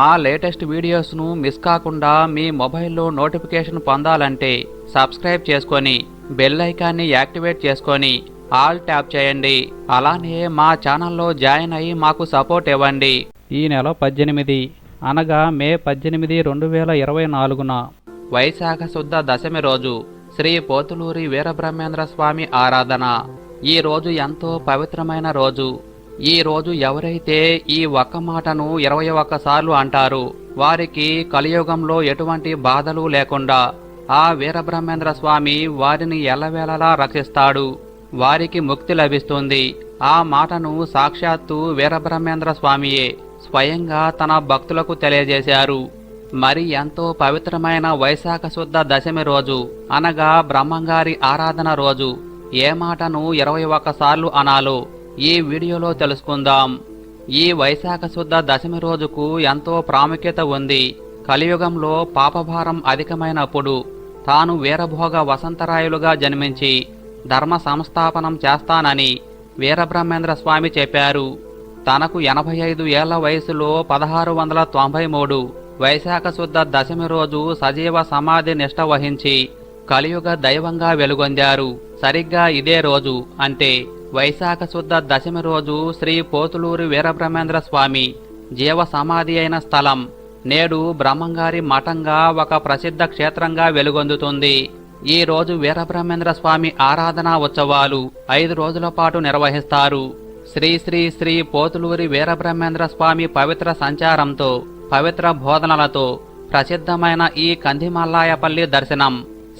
మా latest వీడియోస్ను miss కాకుండా మీ మొబైల్లో నోటిఫికేషన్ పొందాలంటే సబ్స్క్రైబ్ చేసుకొని బెల్ ఐకాన్ని యాక్టివేట్ చేసుకొని ఆల్ ట్యాప్ చేయండి. అలానే మా ఛానల్లో జాయిన్ అయ్యి మాకు సపోర్ట్ ఇవ్వండి. ఈ నెల పద్దెనిమిది అనగా మే పద్దెనిమిది రెండు వేల ఇరవై నాలుగున వైశాఖ శుద్ధ దశమి రోజు శ్రీ పోతులూరి వీరబ్రహ్మేంద్ర స్వామి ఆరాధన. ఈ రోజు ఎంతో పవిత్రమైన రోజు. ఈ రోజు ఎవరైతే ఈ ఒక్క మాటను ఇరవై ఒక్కసార్లు అంటారు వారికి కలియుగంలో ఎటువంటి బాధలు లేకుండా ఆ వీరబ్రహ్మేంద్ర స్వామి వారిని ఎల్లవేళలా రక్షిస్తాడు. వారికి ముక్తి లభిస్తుంది. ఆ మాటను సాక్షాత్తు వీరబ్రహ్మేంద్ర స్వామియే స్వయంగా తన భక్తులకు తెలియజేశారు. మరి ఎంతో పవిత్రమైన వైశాఖ శుద్ధ దశమి రోజు అనగా బ్రహ్మంగారి ఆరాధన రోజు. ఏ మాటను ఇరవై ఒక్కసార్లు అనాలో ఈ వీడియోలో తెలుసుకుందాం. ఈ వైశాఖ శుద్ధ దశమి రోజుకు ఎంతో ప్రాముఖ్యత ఉంది. కలియుగంలో పాపభారం అధికమైనప్పుడు తాను వీరభోగ వసంతరాయులుగా జన్మించి ధర్మ సంస్థాపనం చేస్తానని వీరబ్రహ్మేంద్ర స్వామి చెప్పారు. తనకు ఎనభై ఐదు ఏళ్ళ వయసులో పదహారు వందల తొంభై మూడు వైశాఖ శుద్ధ దశమి రోజు సజీవ సమాధి నిష్ట వహించి కలియుగ దైవంగా వెలుగొందారు. సరిగ్గా ఇదే రోజు అంటే వైశాఖ శుద్ధ దశమి రోజు శ్రీ పోతులూరి వీరబ్రహ్మేంద్ర స్వామి జీవ సమాధి అయిన స్థలం. నేడు బ్రహ్మంగారి మఠంగా ఒక ప్రసిద్ధ క్షేత్రంగా వెలుగొందుతుంది. ఈ రోజు వీరబ్రహ్మేంద్ర స్వామి ఆరాధనా ఉత్సవాలు ఐదు రోజుల పాటు నిర్వహిస్తారు. శ్రీ శ్రీ శ్రీ పోతులూరి వీరబ్రహ్మేంద్ర స్వామి పవిత్ర సంచారంతో పవిత్ర బోధనలతో ప్రసిద్ధమైన ఈ కందిమల్లాయపల్లి దర్శనం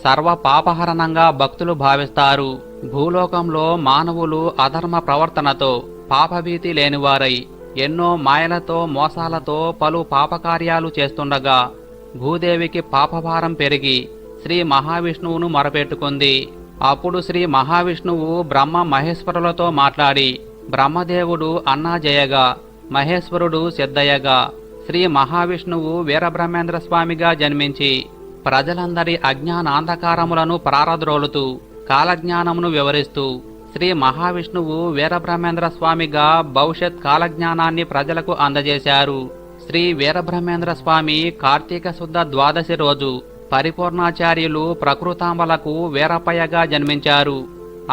సర్వ పాపహరణంగా భక్తులు భావిస్తారు. భూలోకంలో మానవులు అధర్మ ప్రవర్తనతో పాపభీతి లేనివారై ఎన్నో మాయలతో మోసాలతో పలు పాపకార్యాలు చేస్తుండగా భూదేవికి పాపభారం పెరిగి శ్రీ మహావిష్ణువును మొరపెట్టుకుంది. అప్పుడు శ్రీ మహావిష్ణువు బ్రహ్మ మహేశ్వరులతో మాట్లాడి బ్రహ్మదేవుడు అన్నాజయగా మహేశ్వరుడు సిద్ధయ్యగా శ్రీ మహావిష్ణువు వీరబ్రహ్మేంద్ర స్వామిగా జన్మించి ప్రజలందరి అజ్ఞానాంధకారములను ప్రారద్రోలుతూ కాలజ్ఞానమును వివరిస్తూ శ్రీ మహావిష్ణువు వీరబ్రహ్మేంద్ర స్వామిగా భవిష్యత్ కాలజ్ఞానాన్ని ప్రజలకు అందజేశారు. శ్రీ వీరబ్రహ్మేంద్ర స్వామి కార్తీక శుద్ధ ద్వాదశి రోజు పరిపూర్ణాచార్యులు ప్రకృతాంబలకు వీరపయ్యగా జన్మించారు.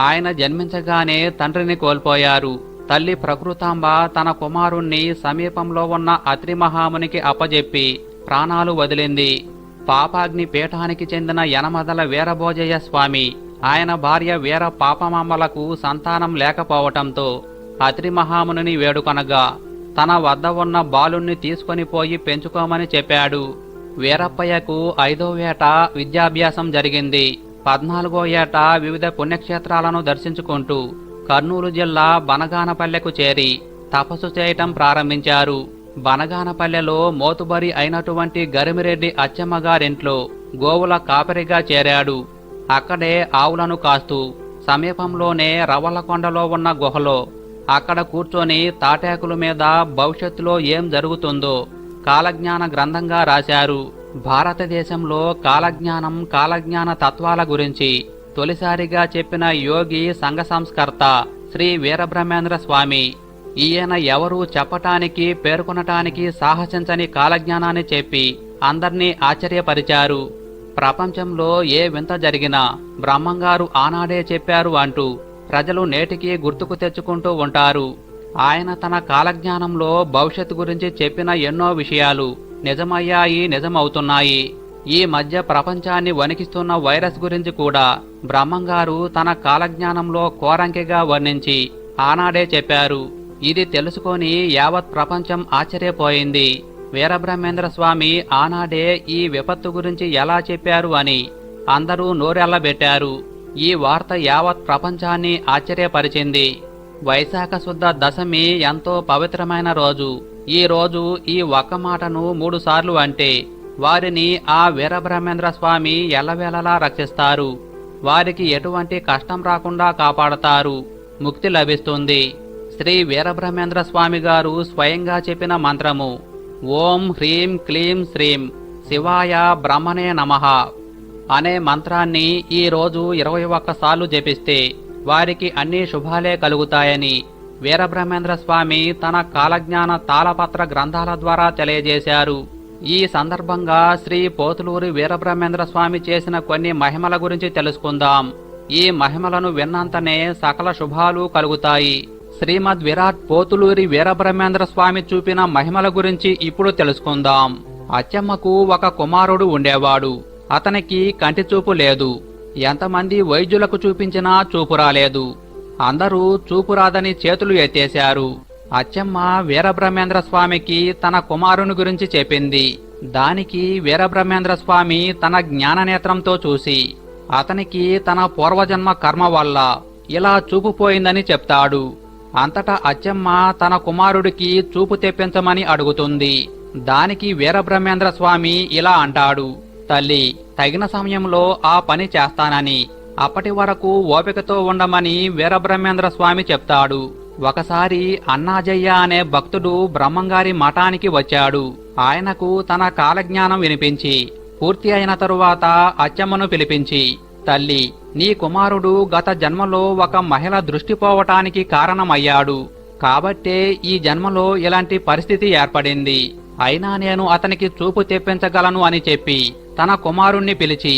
ఆయన జన్మించగానే తండ్రిని కోల్పోయారు. తల్లి ప్రకృతాంబ తన కుమారుణ్ణి సమీపంలో ఉన్న అత్రి మహామునికి అప్పజెప్పి ప్రాణాలు వదిలింది. పాపాగ్ని పీఠానికి చెందిన యనమదల వీరభోజయ్య స్వామి ఆయన భార్య వీర పాపమామలకు సంతానం లేకపోవటంతో అత్రి మహామునిని వేడుకొనగా తన వద్ద ఉన్న బాలుణ్ణి తీసుకొని పోయి పెంచుకోమని చెప్పాడు. వీరప్పయ్యకు ఐదో ఏట విద్యాభ్యాసం జరిగింది. పద్నాలుగో ఏట వివిధ పుణ్యక్షేత్రాలను దర్శించుకుంటూ కర్నూలు జిల్లా బనగానపల్లెకు చేరి తపస్సు చేయటం ప్రారంభించారు. బనగానపల్లెలో మోతుబరి అయినటువంటి గరిమిరెడ్డి అచ్చమ్మగారింట్లో గోవుల కాపరిగా చేరాడు. అక్కడే ఆవులను కాస్తూ సమీపంలోనే రవలకొండలో ఉన్న గుహలో అక్కడ కూర్చొని తాటాకుల మీద భవిష్యత్తులో ఏం జరుగుతుందో కాలజ్ఞాన గ్రంథంగా రాశారు. భారతదేశంలో కాలజ్ఞానం కాలజ్ఞాన తత్వాల గురించి తొలిసారిగా చెప్పిన యోగి సంఘ సంస్కర్త శ్రీ వీరబ్రహ్మేంద్ర స్వామి ఈయన ఎవరు చెప్పటానికి పేర్కొనటానికి సాహసించని కాలజ్ఞానాన్ని చెప్పి అందర్నీ ఆశ్చర్యపరిచారు. ప్రపంచంలో ఏ వింత జరిగినా బ్రహ్మంగారు ఆనాడే చెప్పారు అంటూ ప్రజలు నేటికి గుర్తుకు తెచ్చుకుంటూ ఉంటారు. ఆయన తన కాలజ్ఞానంలో భవిష్యత్తు గురించి చెప్పిన ఎన్నో విషయాలు నిజమయ్యాయి నిజమవుతున్నాయి. ఈ మధ్య ప్రపంచాన్ని వణికిస్తున్న వైరస్ గురించి కూడా బ్రహ్మంగారు తన కాలజ్ఞానంలో కోరంకిగా వర్ణించి ఆనాడే చెప్పారు. ఇది తెలుసుకొని యావత్ ప్రపంచం ఆశ్చర్యపోయింది. వీరబ్రహ్మేంద్ర స్వామి ఆనాడే ఈ విపత్తు గురించి ఎలా చెప్పారు అని అందరూ నోరెళ్ళబెట్టారు ఈ వార్త యావత్ ప్రపంచాన్ని ఆశ్చర్యపరిచింది. వైశాఖ శుద్ధ దశమి ఎంతో పవిత్రమైన రోజు. ఈ రోజు ఈ ఒక్క మాటను మూడుసార్లు అంటే వారిని ఆ వీరబ్రహ్మేంద్ర స్వామి ఎల్లవేళలా రక్షిస్తారు. వారికి ఎటువంటి కష్టం రాకుండా కాపాడతారు. ముక్తి లభిస్తుంది. శ్రీ వీరబ్రహ్మేంద్ర స్వామి గారు స్వయంగా చెప్పిన మంత్రము ఓం హ్రీం క్లీం శ్రీం శివాయ బ్రహ్మణే నమః అనే మంత్రాన్ని ఈ రోజు ఇరవై ఒక్కసార్లు జపిస్తే వారికి అన్ని శుభాలే కలుగుతాయని వీరబ్రహ్మేంద్ర స్వామి తన కాలజ్ఞాన తాళపత్ర గ్రంథాల ద్వారా తెలియజేశారు. ఈ సందర్భంగా శ్రీ పోతులూరి వీరబ్రహ్మేంద్ర స్వామి చేసిన కొన్ని మహిమల గురించి తెలుసుకుందాం. ఈ మహిమలను విన్నంతనే సకల శుభాలు కలుగుతాయి. శ్రీమద్ విరాట్ పోతులూరి వీరబ్రహ్మేంద్ర స్వామి చూపిన మహిమల గురించి ఇప్పుడు తెలుసుకుందాం. అచ్చమ్మకు ఒక కుమారుడు ఉండేవాడు. అతనికి కంటి చూపు లేదు. ఎంతమంది వైద్యులకు చూపించినా చూపు రాలేదు. అందరూ చూపు రాదని చేతులు ఎత్తేశారు. అచ్చమ్మ వీరబ్రహ్మేంద్ర స్వామికి తన కుమారుని గురించి చెప్పింది. దానికి వీరబ్రహ్మేంద్ర స్వామి తన జ్ఞాననేత్రంతో చూసి అతనికి తన పూర్వజన్మ కర్మ వల్ల ఇలా చూపుపోయిందని చెప్తాడు. అంతటా అచ్చమ్మ తన కుమారుడికి చూపు తెప్పించమని అడుగుతుంది. దానికి వీరబ్రహ్మేంద్ర స్వామి ఇలా అంటాడు. తల్లి తగిన సమయంలో ఆ పని చేస్తానని. అప్పటి వరకు ఓపికతో ఉండమని వీరబ్రహ్మేంద్ర స్వామి చెప్తాడు. ఒకసారి అన్నాజయ్య అనే భక్తుడు బ్రహ్మంగారి మఠానికి వచ్చాడు. ఆయనకు తన కాలజ్ఞానం వినిపించి పూర్తి అయిన తరువాత అచ్చమ్మను పిలిపించి తల్లి నీ కుమారుడు గత జన్మలో ఒక మహిళ దృష్టిపోవటానికి కారణమయ్యాడు. కాబట్టే ఈ జన్మలో ఇలాంటి పరిస్థితి ఏర్పడింది. అయినా నేను అతనికి చూపు తెప్పించగలను అని చెప్పి తన కుమారుణ్ణి పిలిచి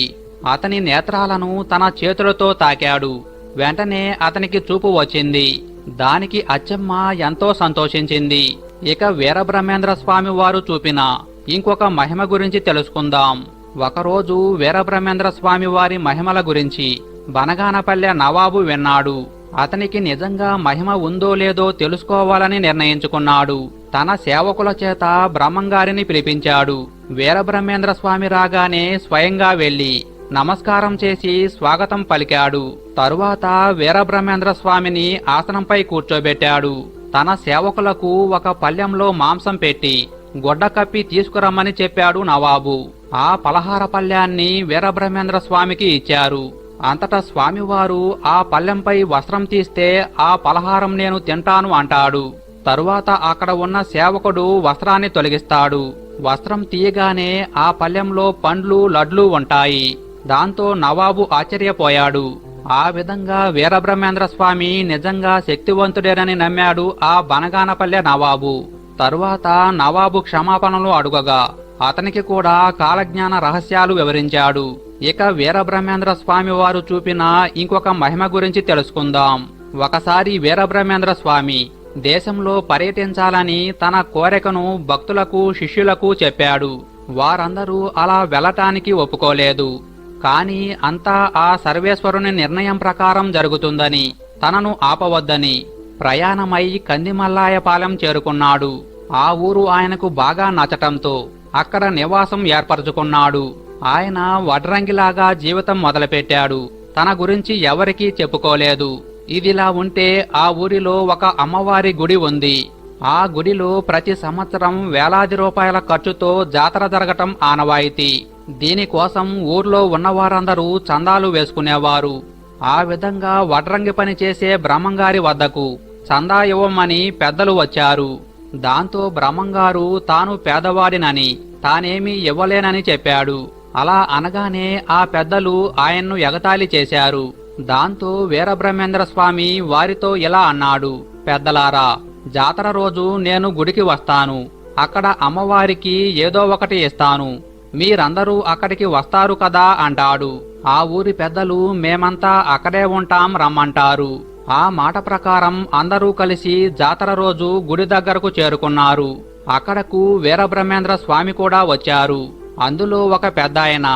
అతని నేత్రాలను తన చేతులతో తాకాడు. వెంటనే అతనికి చూపు వచ్చింది. దానికి అచ్చమ్మ ఎంతో సంతోషించింది. ఇక వీరబ్రహ్మేంద్ర స్వామి వారు చూపిన ఇంకొక మహిమ గురించి తెలుసుకుందాం. ఒకరోజు వీరబ్రహ్మేంద్ర స్వామి వారి మహిమల గురించి బనగానపల్లె నవాబు విన్నాడు. అతనికి నిజంగా మహిమ ఉందో లేదో తెలుసుకోవాలని నిర్ణయించుకున్నాడు. తన సేవకుల చేత బ్రహ్మంగారిని పిలిపించాడు. వీరబ్రహ్మేంద్ర స్వామి రాగానే స్వయంగా వెళ్ళి నమస్కారం చేసి స్వాగతం పలికాడు. తరువాత వీరబ్రహ్మేంద్ర స్వామిని ఆసనంపై కూర్చోబెట్టాడు. తన సేవకులకు ఒక పల్లెంలో మాంసం పెట్టి గొడ్డ కప్పి తీసుకురమ్మని చెప్పాడు నవాబు. ఆ పలహార పళ్ళ్యాన్ని వీరబ్రహ్మేంద్ర స్వామికి ఇచ్చారు. అంతటా స్వామివారు ఆ పల్లెంపై వస్త్రం తీస్తే ఆ పలహారం నేను తింటాను అంటాడు. తరువాత అక్కడ ఉన్న సేవకుడు వస్త్రాన్ని తొలగిస్తాడు. వస్త్రం తీయగానే ఆ పల్లెంలో పండ్లు లడ్లు ఉంటాయి. దాంతో నవాబు ఆశ్చర్యపోయాడు. ఆ విధంగా వీరబ్రహ్మేంద్ర స్వామి నిజంగా శక్తివంతుడేనని నమ్మాడు ఆ బనగానపల్లె నవాబు. తరువాత నవాబు క్షమాపణలు అడుగగా. అతనికి కూడా కాలజ్ఞాన రహస్యాలు వివరించాడు. ఇక వీరబ్రహ్మేంద్ర స్వామి వారు చూపిన ఇంకొక మహిమ గురించి తెలుసుకుందాం. ఒకసారి వీరబ్రహ్మేంద్ర స్వామి దేశంలో పర్యటించాలని తన కోరికను భక్తులకు శిష్యులకు చెప్పాడు. వారందరూ అలా వెళ్ళటానికి ఒప్పుకోలేదు. కాని అంతా ఆ సర్వేశ్వరుని నిర్ణయం ప్రకారం జరుగుతుందని తనను ఆపవద్దని ప్రయాణమై కందిమల్లాయపాలెం చేరుకున్నాడు. ఆ ఊరు ఆయనకు బాగా నచ్చటంతో అక్కడ నివాసం ఏర్పరచుకున్నాడు. ఆయన వడ్రంగిలాగా జీవితం మొదలుపెట్టాడు. తన గురించి ఎవరికీ చెప్పుకోలేదు. ఇదిలా ఉంటే ఆ ఊరిలో ఒక అమ్మవారి గుడి ఉంది. ఆ గుడిలో ప్రతి సంవత్సరం వేలాది రూపాయల ఖర్చుతో జాతర జరగటం ఆనవాయితీ. దీనికోసం ఊర్లో ఉన్నవారందరూ చందాలు వేసుకునేవారు. ఆ విధంగా వడ్రంగి పని చేసే బ్రహ్మంగారి వద్దకు చందా ఇవ్వమని పెద్దలు వచ్చారు. దాంతో బ్రహ్మంగారు తాను పేదవాడినని తానేమీ ఇవ్వలేనని చెప్పాడు. అలా అనగానే ఆ పెద్దలు ఆయన్ను ఎగతాళి చేశారు. దాంతో వీరబ్రహ్మేంద్ర స్వామి వారితో ఇలా అన్నాడు పెద్దలారా జాతర రోజు నేను గుడికి వస్తాను. అక్కడ అమ్మవారికి ఏదో ఒకటి ఇస్తాను. మీరందరూ అక్కడికి వస్తారు కదా అంటాడు. ఆ ఊరి పెద్దలు మేమంతా అక్కడే ఉంటాం రమ్మంటారు. ఆ మాట ప్రకారం అందరూ కలిసి జాతర రోజు గుడి దగ్గరకు చేరుకున్నారు. అక్కడకు వీరబ్రహ్మేంద్ర స్వామి కూడా వచ్చారు. అందులో ఒక పెద్దాయన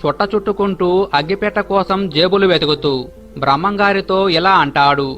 చుట్ట చుట్టుకుంటూ అగ్గిపెట్ట కోసం జేబులు వెతుకుతూ బ్రహ్మంగారితో ఇలా అంటాడు.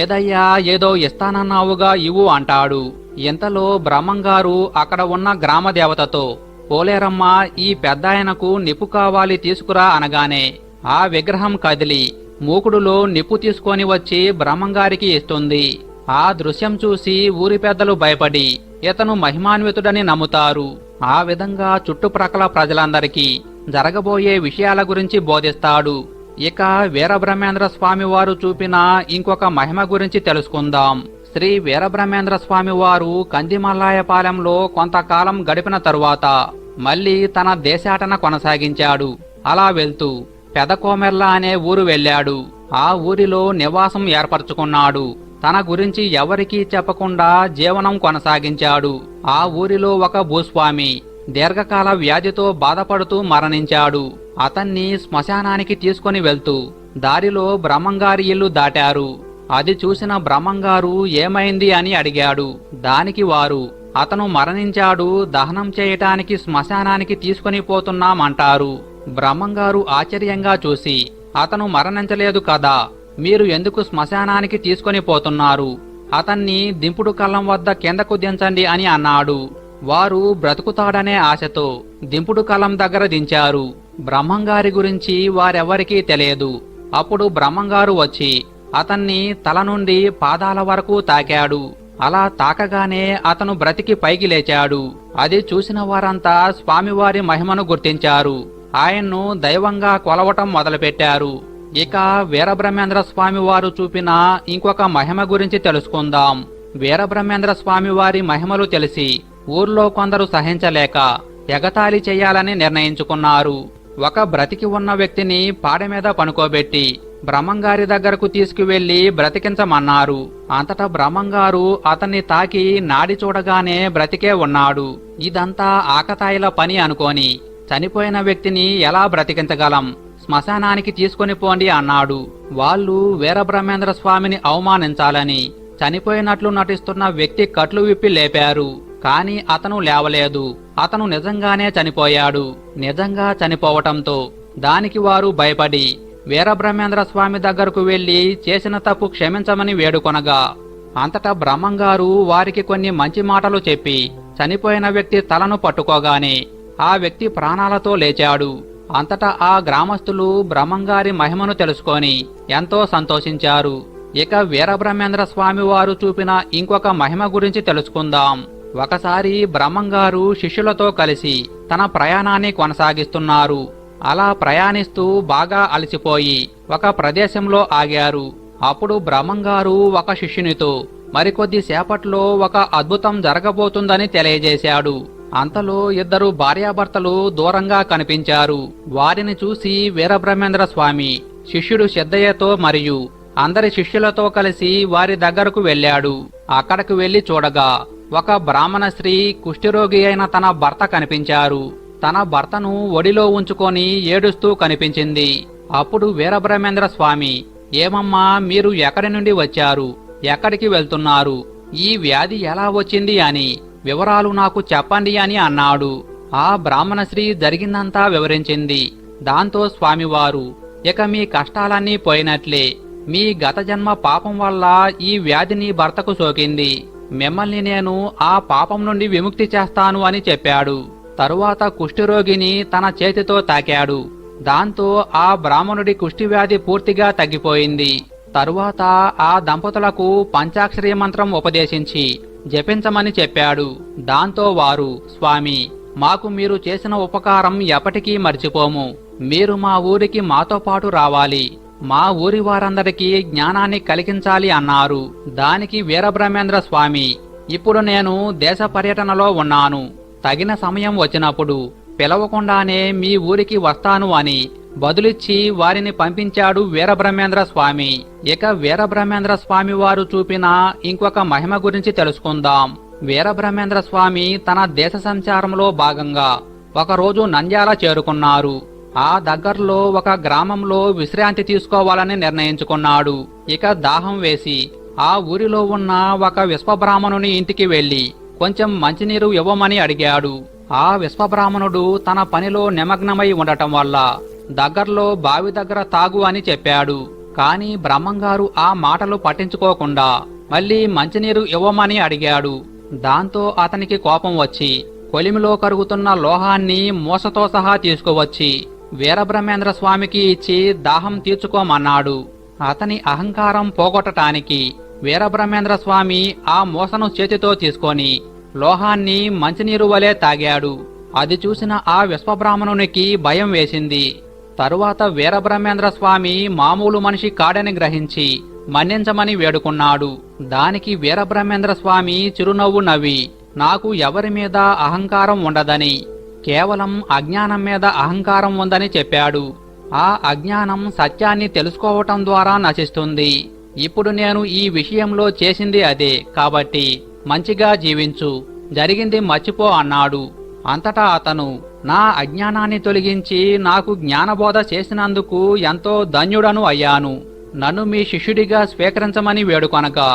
ఏదయ్యా ఏదో ఇస్తానన్నావుగా ఇవ్వు అంటాడు. ఇంతలో బ్రహ్మంగారు అక్కడ ఉన్న గ్రామ దేవతతో పోలేరమ్మ ఈ పెద్దాయనకు నిప్పు కావాలి తీసుకురా అనగానే ఆ విగ్రహం కదిలి మూకుడులో నిప్పు తీసుకొని వచ్చి బ్రహ్మంగారికి ఇస్తుంది. ఆ దృశ్యం చూసి ఊరి పెద్దలు భయపడి ఇతను మహిమాన్వితుడని నమ్ముతారు. ఆ విధంగా చుట్టుప్రక్కల ప్రజలందరికీ జరగబోయే విషయాల గురించి బోధిస్తాడు. ఇక వీరబ్రహ్మేంద్ర స్వామి వారు చూపిన ఇంకొక మహిమ గురించి తెలుసుకుందాం. శ్రీ వీరబ్రహ్మేంద్ర స్వామి వారు కందిమల్లాయపాలెంలో కొంతకాలం గడిపిన తరువాత మళ్ళీ తన దేశాటన కొనసాగించాడు. అలా వెళ్తూ పెదకోమెర్ల అనే ఊరు వెళ్ళాడు. ఆ ఊరిలో నివాసం ఏర్పరచుకున్నాడు. తన గురించి ఎవరికీ చెప్పకుండా జీవనం కొనసాగించాడు. ఆ ఊరిలో ఒక భూస్వామి దీర్ఘకాల వ్యాధితో బాధపడుతూ మరణించాడు. అతన్ని శ్మశానానికి తీసుకొని వెళ్తూ దారిలో బ్రహ్మంగారి ఇల్లు దాటారు. అది చూసిన బ్రహ్మంగారు ఏమైంది అని అడిగాడు. దానికి వారు అతను మరణించాడు దహనం చేయటానికి శ్మశానానికి తీసుకొని పోతున్నామంటారు. బ్రహ్మంగారు ఆశ్చర్యంగా చూసి అతను మరణించలేదు కదా మీరు ఎందుకు శ్మశానానికి తీసుకొని పోతున్నారు? అతన్ని దింపుడు కళ్ళం వద్ద కిందకు దించండి అని అన్నాడు. వారు బ్రతుకుతాడనే ఆశతో దింపుడు కలం దగ్గర దించారు. బ్రహ్మంగారి గురించి వారెవరికీ తెలియదు. అప్పుడు బ్రహ్మంగారు వచ్చి అతన్ని తల నుండి పాదాల వరకు తాకాడు. అలా తాకగానే అతను బ్రతికి పైకి లేచాడు. అది చూసిన వారంతా స్వామివారి మహిమను గుర్తించారు. ఆయన్ను దైవంగా కొలవటం మొదలుపెట్టారు. ఇక వీరబ్రహ్మేంద్ర స్వామి వారు చూపిన ఇంకొక మహిమ గురించి తెలుసుకుందాం. వీరబ్రహ్మేంద్ర స్వామి వారి మహిమలు తెలిసి ఊర్లో కొందరు సహించలేక ఎగతాళి చేయాలని నిర్ణయించుకున్నారు. ఒక బ్రతికి ఉన్న వ్యక్తిని పాడ మీద పనుకోబెట్టి బ్రహ్మంగారి దగ్గరకు తీసుకువెళ్ళి బ్రతికించమన్నారు. అంతటా బ్రహ్మంగారు అతన్ని తాకి నాడి చూడగానే బ్రతికే ఉన్నాడు. ఇదంతా ఆకతాయిల పని అనుకోని చనిపోయిన వ్యక్తిని ఎలా బ్రతికించగలం? శ్మశానానికి తీసుకొని పోండి అన్నాడు. వాళ్ళు వీరబ్రహ్మేంద్ర స్వామిని అవమానించాలని చనిపోయినట్లు నటిస్తున్న వ్యక్తి కట్లు విప్పి లేపారు. కాని అతను లేవలేదు. అతను నిజంగానే చనిపోయాడు. నిజంగా చనిపోవటంతో దానికి వారు భయపడి వీరబ్రహ్మేంద్ర స్వామి దగ్గరకు వెళ్ళి చేసిన తప్పు క్షమించమని వేడుకొనగా అంతటా బ్రహ్మంగారు వారికి కొన్ని మంచి మాటలు చెప్పి చనిపోయిన వ్యక్తి తలను పట్టుకోగానే ఆ వ్యక్తి ప్రాణాలతో లేచాడు. అంతటా ఆ గ్రామస్తులు బ్రహ్మంగారి మహిమను తెలుసుకొని ఎంతో సంతోషించారు. ఇక వీరబ్రహ్మేంద్ర స్వామి వారు చూపిన ఇంకొక మహిమ గురించి తెలుసుకుందాం. ఒకసారి బ్రహ్మంగారు శిష్యులతో కలిసి తన ప్రయాణాన్ని కొనసాగిస్తున్నారు. అలా ప్రయాణిస్తూ బాగా అలసిపోయి ఒక ప్రదేశంలో ఆగారు. అప్పుడు బ్రహ్మంగారు ఒక శిష్యునితో మరికొద్ది సేపట్లో ఒక అద్భుతం జరగబోతుందని తెలియజేశాడు. అంతలో ఇద్దరు భార్యాభర్తలు దూరంగా కనిపించారు. వారిని చూసి వీరబ్రహ్మేంద్ర స్వామి శిష్యుడు సిద్ధయ్యతో మరియు అందరి శిష్యులతో కలిసి వారి దగ్గరకు వెళ్ళాడు. అక్కడకు వెళ్ళి చూడగా ఒక బ్రాహ్మణ స్త్రీ కుష్ఠరోగి అయిన తన భర్త కనిపించారు. తన భర్తను ఒడిలో ఉంచుకొని ఏడుస్తూ కనిపించింది. అప్పుడు వీరబ్రహ్మేంద్ర స్వామి ఏమమ్మా మీరు ఎక్కడి నుండి వచ్చారు? ఎక్కడికి వెళ్తున్నారు? ఈ వ్యాధి ఎలా వచ్చింది? అని వివరాలు నాకు చెప్పండి అని అన్నాడు. ఆ బ్రాహ్మణశ్రీ జరిగిందంతా వివరించింది. దాంతో స్వామివారు ఇక మీ కష్టాలన్నీ పోయినట్లే. మీ గత జన్మ పాపం వల్ల ఈ వ్యాధి నీ భర్తకు సోకింది. మిమ్మల్ని నేను ఆ పాపం నుండి విముక్తి చేస్తాను అని చెప్పాడు. తరువాత కుష్ఠిరోగిని తన చేతితో తాకాడు. దాంతో ఆ బ్రాహ్మణుడి కుష్ఠివ్యాధి పూర్తిగా తగ్గిపోయింది. తరువాత ఆ దంపతులకు పంచాక్షరి మంత్రం ఉపదేశించి జపించమని చెప్పాడు. దాంతో వారు స్వామి మాకు మీరు చేసిన ఉపకారం ఎప్పటికీ మర్చిపోము. మీరు మా ఊరికి మాతో పాటు రావాలి. మా ఊరి వారందరికీ జ్ఞానాన్ని కలిగించాలి అన్నారు. దానికి వీరబ్రహ్మేంద్ర స్వామి ఇప్పుడు నేను దేశ పర్యటనలో ఉన్నాను. తగిన సమయం వచ్చినప్పుడు పిలవకుండానే మీ ఊరికి వస్తాను అని బదులిచ్చి వారిని పంపించాడు వీరబ్రహ్మేంద్ర స్వామి. ఇక వీరబ్రహ్మేంద్ర స్వామి వారు చూపిన ఇంకొక మహిమ గురించి తెలుసుకుందాం. వీరబ్రహ్మేంద్ర స్వామి తన దేశ సంచారంలో భాగంగా ఒకరోజు నంద్యాల చేరుకున్నారు. ఆ దగ్గర్లో ఒక గ్రామంలో విశ్రాంతి తీసుకోవాలని నిర్ణయించుకున్నాడు. ఇక దాహం వేసి ఆ ఊరిలో ఉన్న ఒక విశ్వబ్రాహ్మణుని ఇంటికి వెళ్ళి కొంచెం మంచినీరు ఇవ్వమని అడిగాడు. ఆ విశ్వబ్రాహ్మణుడు తన పనిలో నిమగ్నమై ఉండటం వల్ల దగ్గర్లో బావి దగ్గర తాగు అని చెప్పాడు. కాని బ్రహ్మంగారు ఆ మాటలు పట్టించుకోకుండా మళ్ళీ మంచినీరు ఇవ్వమని అడిగాడు. దాంతో అతనికి కోపం వచ్చి కొలిమిలో కరుగుతున్న లోహాన్ని మూసతో సహా తీసుకువచ్చి వీరబ్రహ్మేంద్ర స్వామికి ఇచ్చి దాహం తీర్చుకోమన్నాడు. అతని అహంకారం పోగొట్టటానికి వీరబ్రహ్మేంద్ర స్వామి ఆ మూసను చేతితో తీసుకొని లోహాన్ని మంచినీరు వలె తాగాడు. అది చూసిన ఆ విశ్వబ్రాహ్మణునికి భయం వేసింది. తరువాత వీరబ్రహ్మేంద్ర స్వామి మామూలు మనిషి కాడని గ్రహించి మన్నించమని వేడుకున్నాడు. దానికి వీరబ్రహ్మేంద్ర స్వామి చిరునవ్వు నవ్వి నాకు ఎవరి మీద అహంకారం ఉండదని కేవలం అజ్ఞానం మీద అహంకారం ఉందని చెప్పాడు. ఆ అజ్ఞానం సత్యాన్ని తెలుసుకోవటం ద్వారా నశిస్తుంది. ఇప్పుడు నేను ఈ విషయంలో చేసింది అదే కాబట్టి మంచిగా జీవించు. జరిగింది మర్చిపో అన్నాడు. అంతటా అతను నా అజ్ఞానాన్ని తొలగించి నాకు జ్ఞానబోధ చేసినందుకు ఎంతో ధన్యుడను అయ్యాను. నన్ను మీ శిష్యుడిగా స్వీకరించమని వేడుకొనగా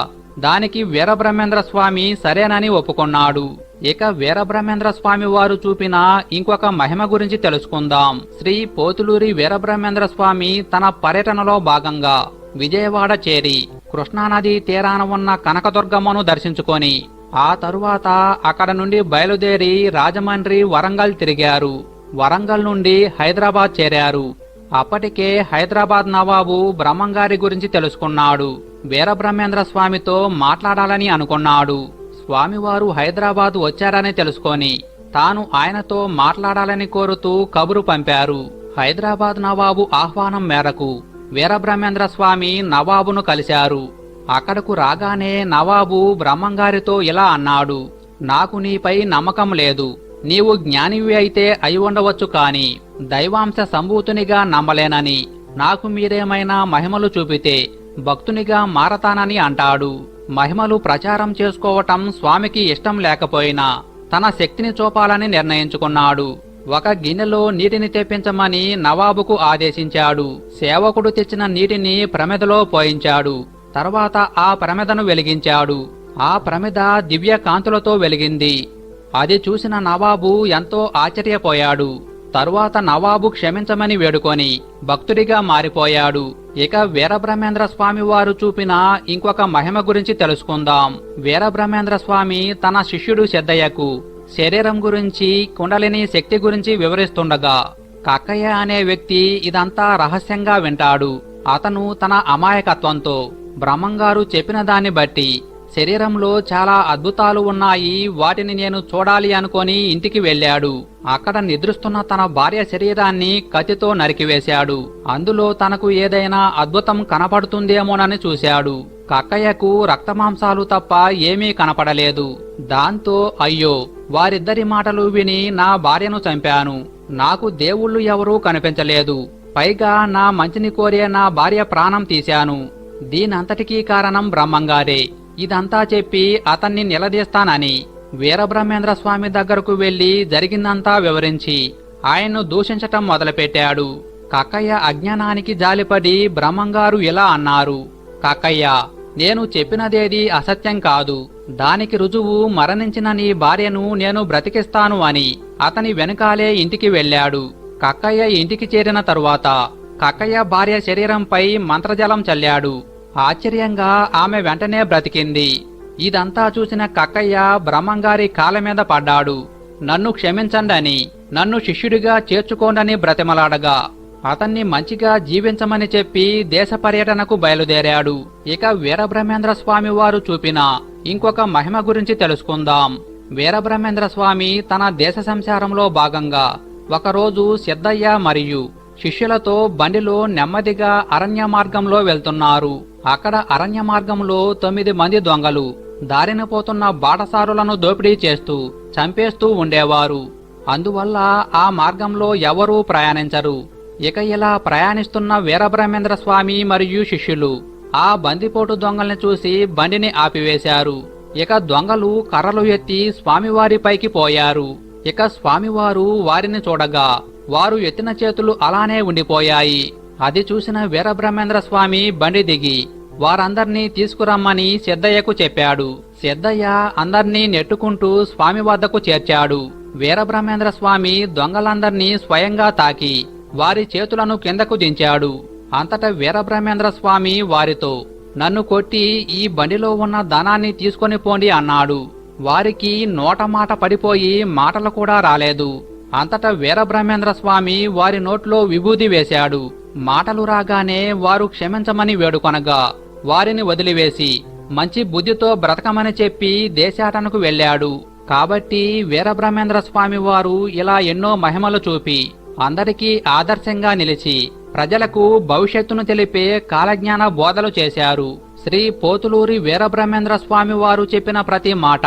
దానికి వీరబ్రహ్మేంద్ర స్వామి సరేనని ఒప్పుకొన్నాడు. ఇక వీరబ్రహ్మేంద్ర స్వామి వారు చూపిన ఇంకొక మహిమ గురించి తెలుసుకుందాం. శ్రీ పోతులూరి వీరబ్రహ్మేంద్ర స్వామి తన పర్యటనలో భాగంగా విజయవాడ చేరి కృష్ణానది తీరాన ఉన్న కనకదుర్గమ్మను దర్శించుకొని ఆ తరువాత అక్కడ నుండి బయలుదేరి రాజమండ్రి వరంగల్ తిరిగారు. వరంగల్ నుండి హైదరాబాద్ చేరారు. అప్పటికే హైదరాబాద్ నవాబు బ్రహ్మంగారి గురించి తెలుసుకున్నాడు. వీరబ్రహ్మేంద్ర స్వామితో మాట్లాడాలని అనుకున్నాడు. స్వామివారు హైదరాబాద్ వచ్చారని తెలుసుకొని తాను ఆయనతో మాట్లాడాలని కోరుతూ కబురు పంపారు. హైదరాబాద్ నవాబు ఆహ్వానం మేరకు వీరబ్రహ్మేంద్ర స్వామి నవాబును కలిశారు. అక్కడకు రాగానే నవాబు బ్రహ్మంగారితో ఇలా అన్నాడు నాకు నీపై నమ్మకం లేదు. నీవు జ్ఞానివి అయితే అయి ఉండవచ్చు కాని దైవాంశ సంభూతునిగా నమ్మలేనని నాకు మీరేమైనా మహిమలు చూపితే భక్తునిగా మారతానని అంటాడు. మహిమలు ప్రచారం చేసుకోవటం స్వామికి ఇష్టం లేకపోయినా తన శక్తిని చూపాలని నిర్ణయించుకున్నాడు. ఒక గిన్నెలో నీటిని తెప్పించమని నవాబుకు ఆదేశించాడు. సేవకుడు తెచ్చిన నీటిని ప్రమిదలో పోయించాడు. తర్వాత ఆ ప్రమిదను వెలిగించాడు. ఆ ప్రమిద దివ్య కాంతులతో వెలిగింది. అది చూసిన నవాబు ఎంతో ఆశ్చర్యపోయాడు. తరువాత నవాబు క్షమించమని వేడుకొని భక్తుడిగా మారిపోయాడు. ఇక వీరబ్రహ్మేంద్ర స్వామి వారు చూపిన ఇంకొక మహిమ గురించి తెలుసుకుందాం. వీరబ్రహ్మేంద్ర స్వామి తన శిష్యుడు సిద్ధయ్యకు శరీరం గురించి కుండలిని శక్తి గురించి వివరిస్తుండగా కక్కయ్య అనే వ్యక్తి ఇదంతా రహస్యంగా వింటాడు. అతను తన అమాయకత్వంతో బ్రహ్మంగారు చెప్పిన దాన్ని బట్టి శరీరంలో చాలా అద్భుతాలు ఉన్నాయి వాటిని నేను చూడాలి అనుకొని ఇంటికి వెళ్ళాడు. అక్కడ నిద్రిస్తున్న తన భార్య శరీరాన్ని కత్తితో నరికివేశాడు. అందులో తనకు ఏదైనా అద్భుతం కనపడుతుందేమోనని చూశాడు. కక్కయ్యకు రక్తమాంసాలు తప్ప ఏమీ కనపడలేదు. దాంతో అయ్యో వారిద్దరి మాటలు విని నా భార్యను చంపాను. నాకు దేవుళ్ళు ఎవరూ కనిపించలేదు. పైగా నా మంచిని కోరే నా భార్య ప్రాణం తీశాను. దీనంతటికీ కారణం బ్రహ్మంగారే ఇదంతా చెప్పి అతన్ని నిలదీస్తానని వీరబ్రహ్మేంద్ర స్వామి దగ్గరకు వెళ్ళి జరిగిందంతా వివరించి ఆయన్ను దూషించటం మొదలుపెట్టాడు. కక్కయ్య అజ్ఞానానికి జాలిపడి బ్రహ్మంగారు ఇలా అన్నారు కక్కయ్య నేను చెప్పినదేది అసత్యం కాదు. దానికి రుజువు మరణించిన నీ భార్యను నేను బ్రతికిస్తాను అని అతని వెనకాలే ఇంటికి వెళ్ళాడు. కక్కయ్య ఇంటికి చేరిన తరువాత కక్కయ్య భార్య శరీరంపై మంత్రజలం చల్లాడు. ఆశ్చర్యంగా ఆమె వెంటనే బ్రతికింది. ఇదంతా చూసిన కక్కయ్య బ్రహ్మంగారి కాళ్ళ మీద పడ్డాడు. నన్ను క్షమించండని నన్ను శిష్యుడిగా చేర్చుకోండని బ్రతిమలాడగా. అతన్ని మంచిగా జీవించమని చెప్పి దేశ పర్యటనకు బయలుదేరాడు. ఇక వీరబ్రహ్మేంద్ర స్వామి వారు చూపిన ఇంకొక మహిమ గురించి తెలుసుకుందాం. వీరబ్రహ్మేంద్ర స్వామి తన దేశ సంచారంలో భాగంగా ఒకరోజు సిద్ధయ్య మరియు శిష్యులతో బండిలో నెమ్మదిగా అరణ్య మార్గంలో వెళ్తున్నారు. అక్కడ అరణ్య మార్గంలో తొమ్మిది మంది దొంగలు దారిన పోతున్న బాటసారులను దోపిడీ చేస్తూ చంపేస్తూ ఉండేవారు. అందువల్ల ఆ మార్గంలో ఎవరూ ప్రయాణించరు. ఇక ఇలా ప్రయాణిస్తున్న వీరబ్రహ్మేంద్ర స్వామి మరియు శిష్యులు ఆ బందిపోటు దొంగల్ని చూసి బండిని ఆపివేశారు. ఇక దొంగలు కర్రలు ఎత్తి స్వామివారిపైకి పోయారు. ఇక స్వామివారు వారిని చూడగా వారు ఎత్తిన చేతులు అలానే ఉండిపోయాయి. అది చూసిన వీరబ్రహ్మేంద్ర స్వామి బండి దిగి వారందర్నీ తీసుకురమ్మని సిద్ధయ్యకు చెప్పాడు. సిద్ధయ్య అందర్నీ నెట్టుకుంటూ స్వామి వద్దకు చేర్చాడు. వీరబ్రహ్మేంద్ర స్వామి దొంగలందర్నీ స్వయంగా తాకి వారి చేతులను కిందకు దించాడు. అంతట వీరబ్రహ్మేంద్ర స్వామి వారితో నన్ను కొట్టి ఈ బండిలో ఉన్న ధనాన్ని తీసుకొని పోండి అన్నాడు. వారికి నోట మాట పడిపోయి మాటలు కూడా రాలేదు. అంతట వీరబ్రహ్మేంద్ర స్వామి వారి నోట్లో విభూది వేశాడు. మాటలు రాగానే వారు క్షమించమని వేడుకొనగా వారిని వదిలివేసి మంచి బుద్ధితో బ్రతకమని చెప్పి దేశాటనకు వెళ్ళాడు. కాబట్టి వీరబ్రహ్మేంద్ర స్వామి వారు ఇలా ఎన్నో మహిమలు చూపి అందరికీ ఆదర్శంగా నిలిచి ప్రజలకు భవిష్యత్తును తెలిపే కాలజ్ఞాన బోధలు చేశారు. శ్రీ పోతులూరి వీరబ్రహ్మేంద్ర స్వామి వారు చెప్పిన ప్రతి మాట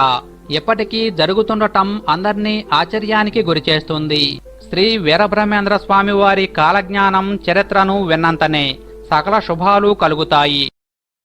ఇప్పటికీ జరుగుతుండటం అందర్నీ ఆశ్చర్యానికి గురిచేస్తుంది. శ్రీ వీరబ్రహ్మేంద్ర స్వామి వారి కాలజ్ఞానం చరిత్రను విన్నంతనే సకల శుభాలు కలుగుతాయి.